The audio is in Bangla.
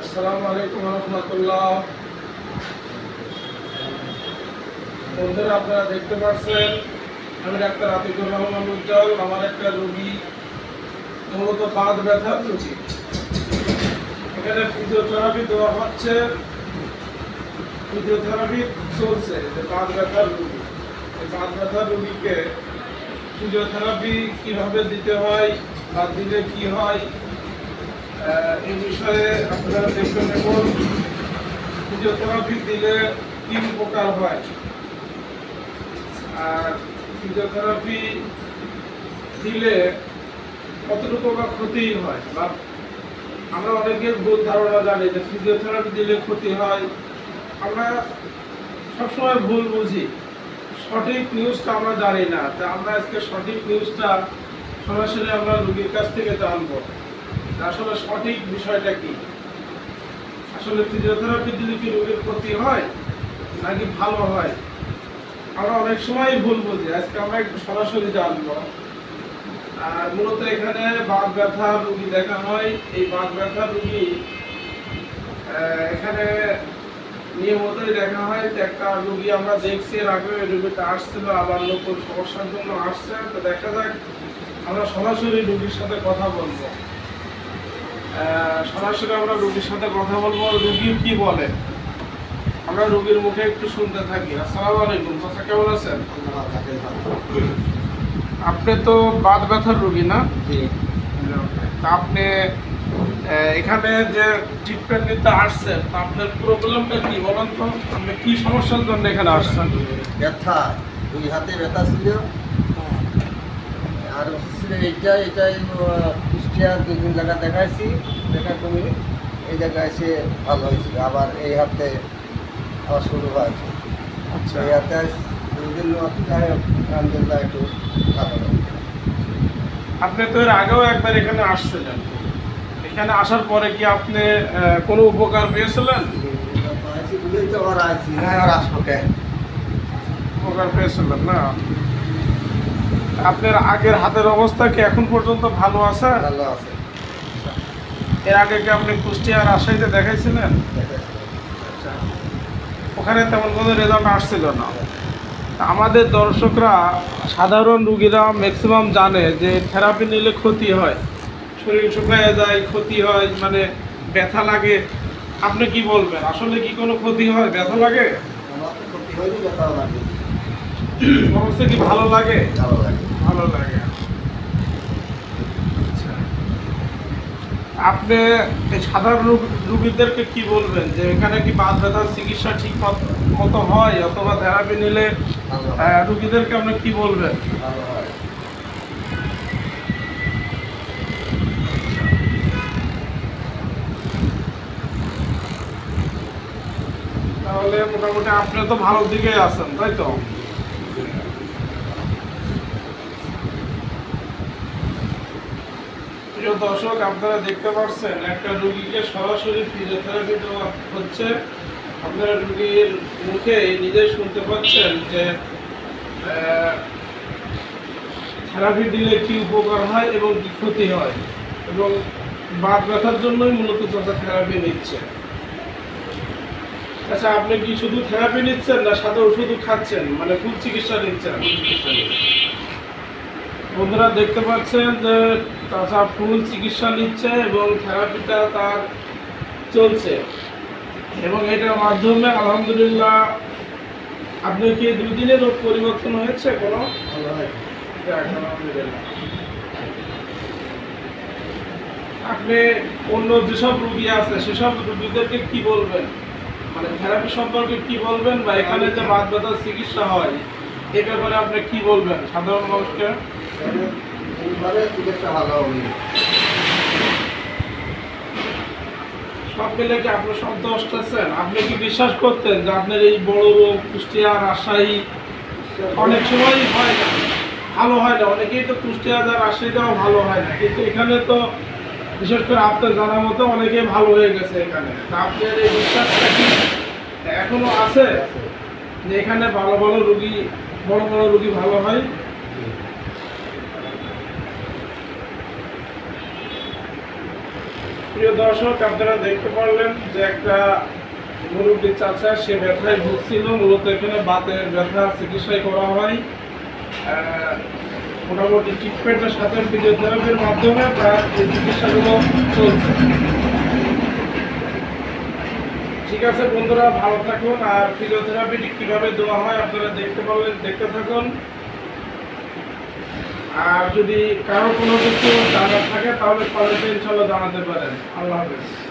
আসসালামু আলাইকুম রহমতুল্লাহ। বন্ধুরা, আপনারা দেখতে পাচ্ছেন, আমি ডাক্তার আতিকুর রহমান উজ্জ্বল, আমার একটা রোগী, মূলত বাঁধ ব্যথার রুচি এখানে ফিজিওথেরাপি দেওয়া হচ্ছে। ফিজিওথেরাপি চলছে, যে বাঁধ ব্যথার রুগী। এই বাঁধ ব্যথার রুগীকে ফিজিওথেরাপি কীভাবে দিতে হয় বা দিলে কি হয় এই বিষয়ে আপনারা দেখবেন এবং ফিজিওথেরাপি দিলে কি উপকার হয়। আর ফিজিওথেরাপি দিলে কতটুকু বা ক্ষতি হয়, বা আমরা অনেকের ভুল ধারণা জানি যে ফিজিওথেরাপি দিলে ক্ষতি হয়। আমরা সবসময় ভুল বুঝি। সঠিক নিউজটা আমরা জানি না। তা আমরা আজকে সঠিক নিউজটা সরাসরি আমরা রোগীর কাছ থেকে জানব আসলে সঠিক বিষয়টা কি? আসলে ফিজিওথেরাপি দিলে কি রোগীর ক্ষতি হয়, নাকি ভালো হয়? আমরা অনেক সময় ভুল বুঝি। আজকে আমরা একটু সরাসরি জানব। আর মূলত এখানে বাত ব্যথা রুগী দেখা হয়। এই বাত ব্যথা রুগী এখানে নিয়মিতই দেখা হয় একটা রুগী আমরা দেখছি এর আগে রুগীটা আসছিল আবার নতুন সমস্যার জন্য আসছে তো দেখা যাক আমরা সরাসরি রুগীর সাথে কথা বলব। সরাসরি আমরা রুগীর সাথে কথা বলব রুগী কি বলে? আমরা রুগীর মুখে একটু শুনতে থাকি। আসসালামু আলাইকুম চাচা কেমন আছেন? আপনি তো বাত ব্যথার রুগী না? আপনি এখানে যে ট্রিটমেন্ট নিতে আসছেন আপনার প্রবলেমটা কি? বলেন তো আপনি কি সমস্যার জন্য এখানে আসছেন? ব্যথা দুই হাতে ব্যথা ছিল। আর ছিল এইটা এটাই কুষ্টিয়া দুই তিন জায়গা দেখাইছি দেখা কমে এই জায়গায় এসে ভালো হয়েছিল। আবার এই হাতে আবার শুরু হয়েছে। আচ্ছা। এই হাতে দুই দিন মতো যাই হোক আলহামদুলিল্লাহ একটু ভালো আপনি তো এর আগেও একবার এখানে আসছিলেন। এখানে আসার পরে কি আপনি কোনো উপকার পেয়েছিলেন? উপকার পেয়েছিলেন না। আপনার আগের হাতের অবস্থা কি এখন পর্যন্ত ভালো আছে? ভালো আছে। এর আগে কি আপনি কুষ্টিয়া রাজশাহীতে দেখাইছিলেন? আচ্ছা। ওখানে তেমন কোনো রেজাল্ট আসছিল না। আমাদের দর্শকরা সাধারণ রুগীরা ম্যাক্সিমাম জানে যে থেরাপি নিলে ক্ষতি হয়। শরীর শুকায় যায়, ক্ষতি হয় মানে ব্যথা লাগে, আপনি কি বলবেন? আসলে কি কোনো ক্ষতি হয়? ব্যথা লাগে? ক্ষতি হয়নি ব্যথাও লাগে অবশ্যই কি ভালো লাগে? ভালো লাগে। ভালো লাগে আচ্ছা। আপনি সাধারণ রোগ- রোগীদেরকে কি বলবেন? যে এখানে কি বাত ব্যথার চিকিৎসা ঠিক মত- হয়? অথবা থেরাপি নিলে রোগীদেরকে আপনি কি বলবেন? মোটামুটি আপনি তো ভালো দিকেই আছেন, তাই তো? প্রিয় দর্শক, আপনারা দেখতে পাচ্ছেন, একটা রুগীকে সরাসরি ফিজিওথেরাপি দেওয়া হচ্ছে। আপনারা রুগীর মুখে নিজে শুনতে পাচ্ছেন যে থেরাপি দিলে কি উপকার হয় এবং কি ক্ষতি হয়। এবং বাত ব্যথার জন্যই মূলত চাচা থেরাপি নিচ্ছে। আচ্ছা আপনি কি শুধু থেরাপি নিচ্ছেন না সাথে ওষুধও খাচ্ছেন? মানে ফুল চিকিৎসা নিচ্ছেন? বন্ধুরা দেখতে পাচ্ছেন যে চাচা ফুল চিকিৎসা নিচ্ছে এবং থেরাপিটা তার চলছে। এবং এটার মাধ্যমে, আলহামদুলিল্লাহ, আপনি কি দুই দিনে রোগ পরিবর্তন হয়েছে কোনো? আপনি অন্য যেসব রুগী আছে, সেসব রুগীদেরকে কি বলবেন? মানে থেরাপি সম্পর্কে কি বলবেন বা এখানে যে বাদ ব্যথার চিকিৎসা হয় এ ব্যাপারে আপনি কি বলবেন? সাধারণ মানুষকে? চিকিৎসা ভালো হবে। সব মিলে কি আপনি সন্তুষ্ট আছেন? আপনি কি বিশ্বাস করতেন যে আপনার এই বড় রোগ কুষ্টিয়া রাজশাহী অনেক সময়ই হয় না ভালো হয় না? অনেকেই তো কুষ্টিয়া যা রাজশাহীটাও ভালো হয় না। কিন্তু এখানে তো বিশেষ করে আপনার জানা মতো অনেকেই ভালো হয়ে গেছে এখানে। আপনার এই বিশ্বাসটা কি? এখনও আছে যে এখানে ভালো ভালো রুগী, বড় বড় রুগী ভালো হয়? প্রিয় দর্শক, আপনারা দেখতে পারলেন যে একটা মুরব্বী চাচা, সে ব্যথায় ভুগছিল। মূলত এখানে বাতের ব্যথা চিকিৎসাই করা হয়। মোটামুটি ট্রিটমেন্টের সাথে ফিজিওথেরাপির মাধ্যমে তার এই চিকিৎসাগুলো চলছে। ঠিক আছে বন্ধুরা, ভালো থাকুন। আর ফিজিওথেরাপিটি কীভাবে দেওয়া হয় আপনারা দেখতে পারলেন দেখতে থাকুন। আর যদি কারও কোনো কিছু জানার থাকে, তাহলে কলেজে ইনশাল্লাহ জানাতে পারেন। আল্লাহ হাফেজ।